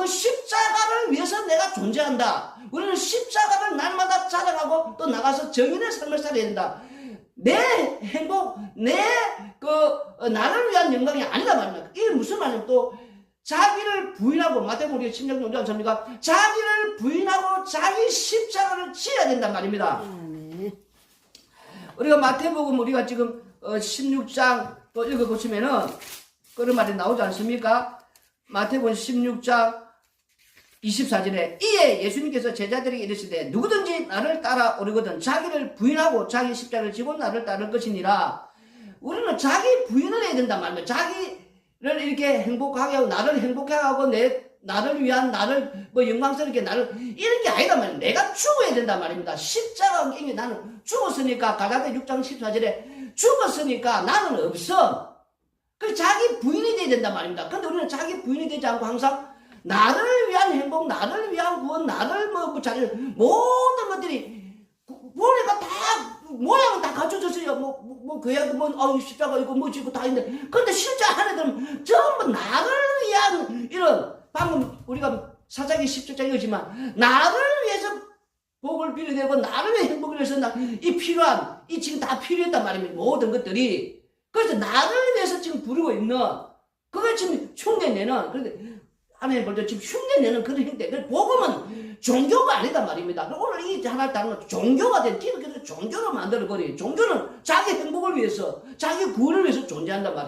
그 십자가를 위해서 내가 존재한다. 우리는 십자가를 날마다 자랑하고 또 나가서 정인의 삶을 살아야 된다. 내 행복, 내그 어, 나를 위한 영광이 아니다 말입니다. 이게 무슨 말이냐면 또 자기를 부인하고 마태복음 16장 6절 접니까? 자기를 부인하고 자기 십자가를 지어야 된단 말입니다. 네. 우리가 마태복음 우리가 지금 어, 16장 또 읽어보시면은 그런 말이 나오지 않습니까? 마태복음 16장 24절에 이에 예수님께서 제자들에게 이르시되 누구든지 나를 따라 오르거든 자기를 부인하고 자기 십자가를 지고 나를 따를 것이니라 우리는 자기 부인을 해야 된단 말입니다. 자기를 이렇게 행복하게 하고 나를 행복하게 하고 내 나를 위한 나를 뭐 영광스럽게 나를 이런 게 아니다 말이야. 내가 죽어야 된단 말입니다. 십자가 게 나는 죽었으니까 가다데 6장 14절에 죽었으니까 나는 없어. 그 자기 부인이 돼야 된단 말입니다. 근데 우리는 자기 부인이 되지 않고 항상 나를 위한 행복, 나를 위한 구원, 나를 뭐, 뭐 자기 모든 것들이 보니까 다 모양은 다 갖춰졌어요. 뭐, 뭐, 뭐 그야 뭐, 어우, 십자가 이거 뭐 지고 다 있는데. 근데 실제 안에들은 전부 나를 위한 이런, 방금 우리가 사자기 10절장이지만, 나를 위해서 복을 빌어내고, 나를 위해 행복을 위해서 나, 이 필요한, 이 지금 다 필요했단 말입니다. 모든 것들이. 그래서 나를 위해서 지금 부르고 있는, 그걸 지금 흉내내는, 그런데 하나님 볼때 지금 흉내내는 그런 형태. 그 복음은 종교가 아니다 말입니다. 오늘 이 하나 다른 건 종교가 된 기독교를 종교로 만들어버리. 종교는 자기 행복을 위해서, 자기 구원을 위해서 존재한단 말입니다.